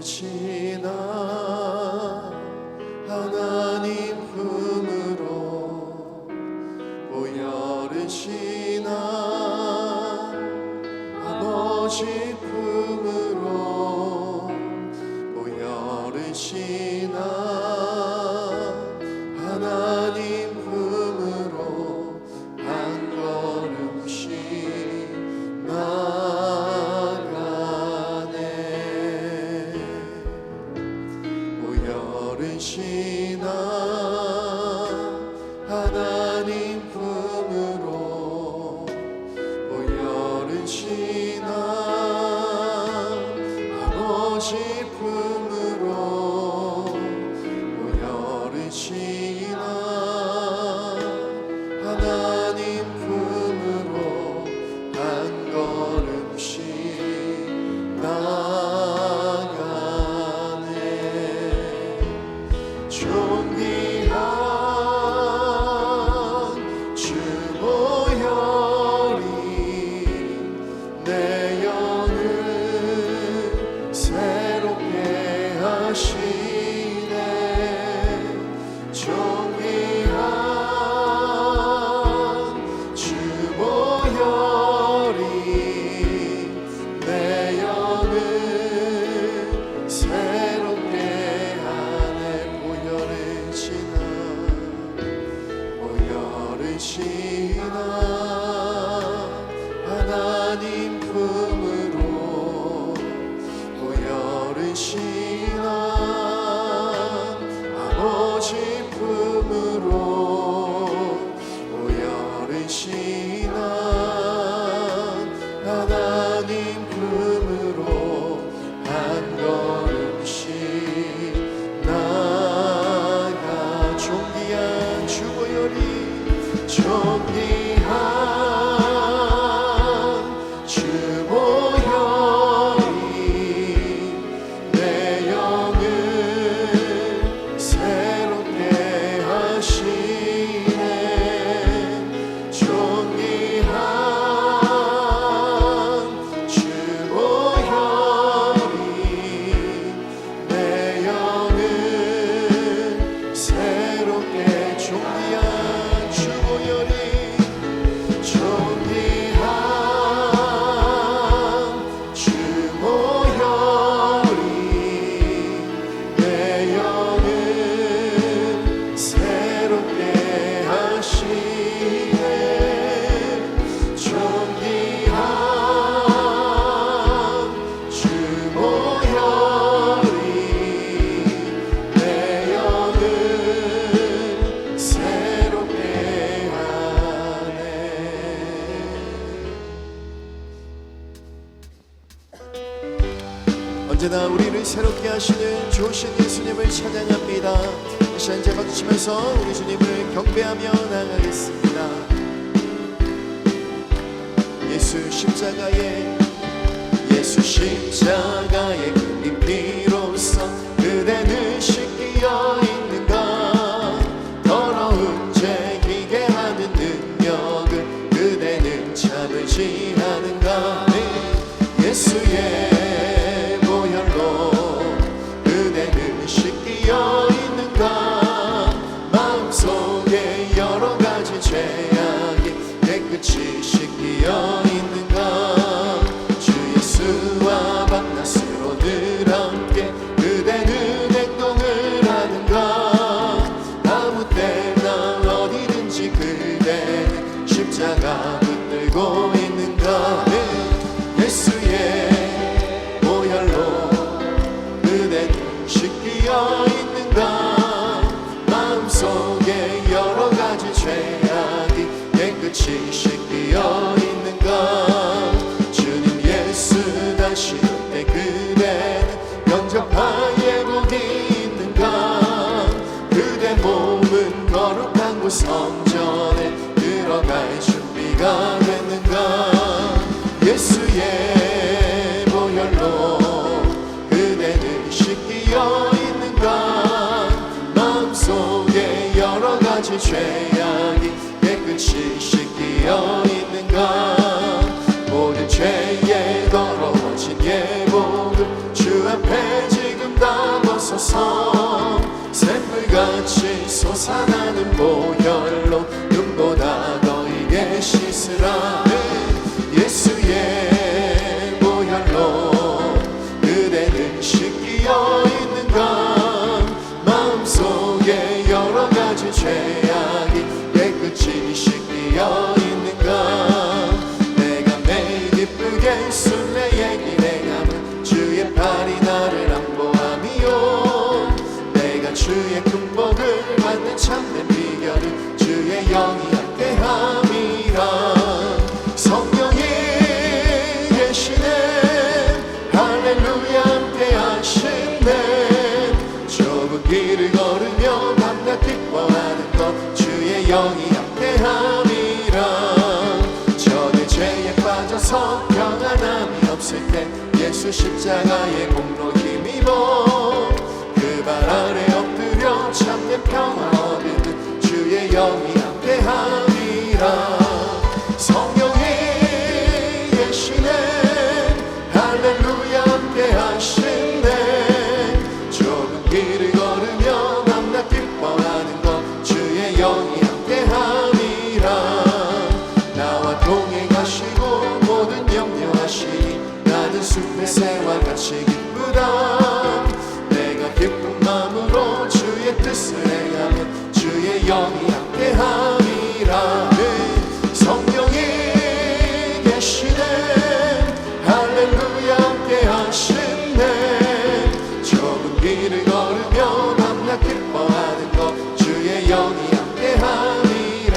지나 하나님 품으로 보혈을 지나 아버지 품으로 보혈을 지나 언제나 우리를 새롭게 하시는 좋으신 예수님을 찬양합니다. 다시 한제 박수치면서 우리 주님을 경배하며 나가겠습니다. 예수 십자가에 예수 십자가에 그님 피로써 그대는 쉽기 실 때 그대 면접하에 복이 있는가 그대 몸은 거룩한 곳 성전에 들어갈 준비가 됐는가 예수의 보혈로 그대는 씻기어 있는가 마음속에 여러 가지 죄악이 깨끗이 영이 함께함이라. 저의 죄에 빠져서 평안함이 없을 때 예수 십자가의 공로 힘입어 그 발 아래 엎드려 참된 평화 얻은 주의 영이 뜻을 행하는 주의 영이 함께함이라. 예. 성령이 계시네. 할렐루야 함께 하시네. 좁은 길을 걸으며 남나 기뻐하는 것 주의 영이 함께함이라.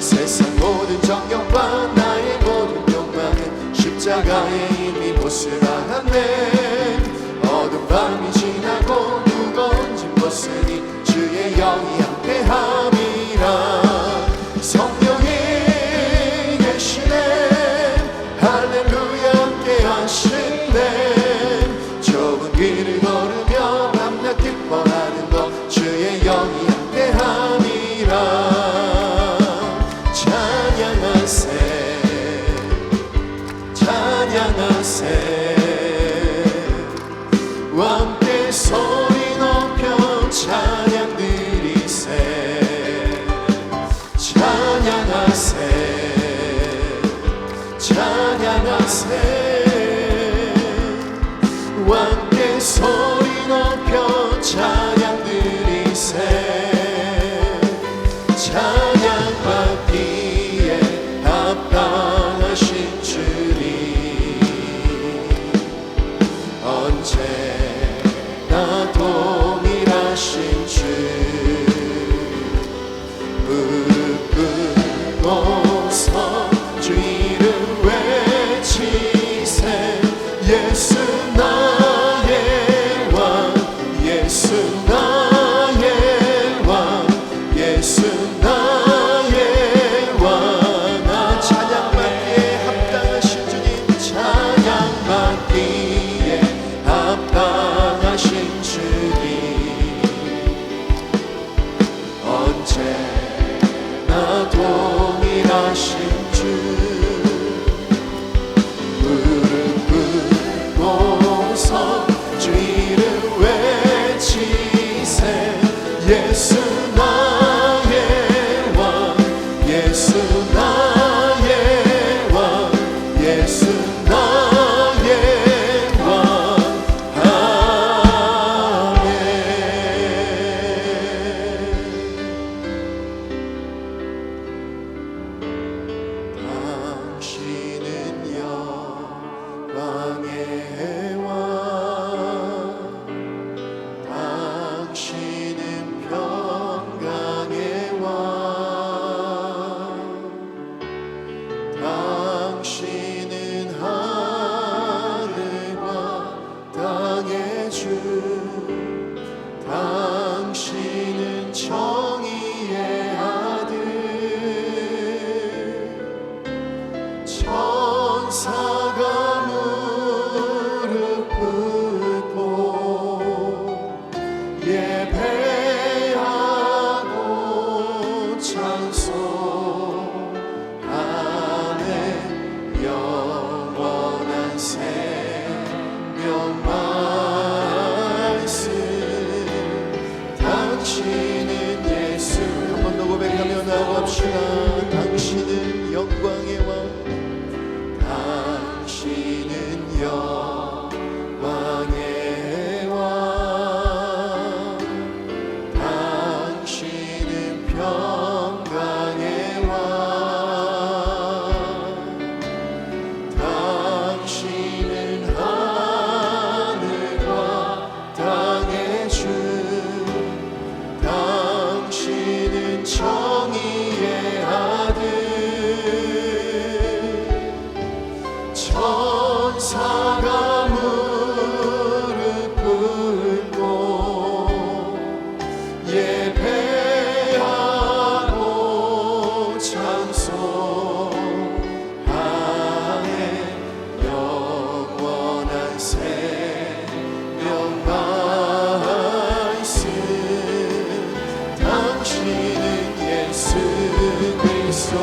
세상 모든 정욕과 나의 모든 욕망은 십자가의 이미 못을 안았 네. 어둠 밤이 young. achei.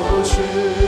过去。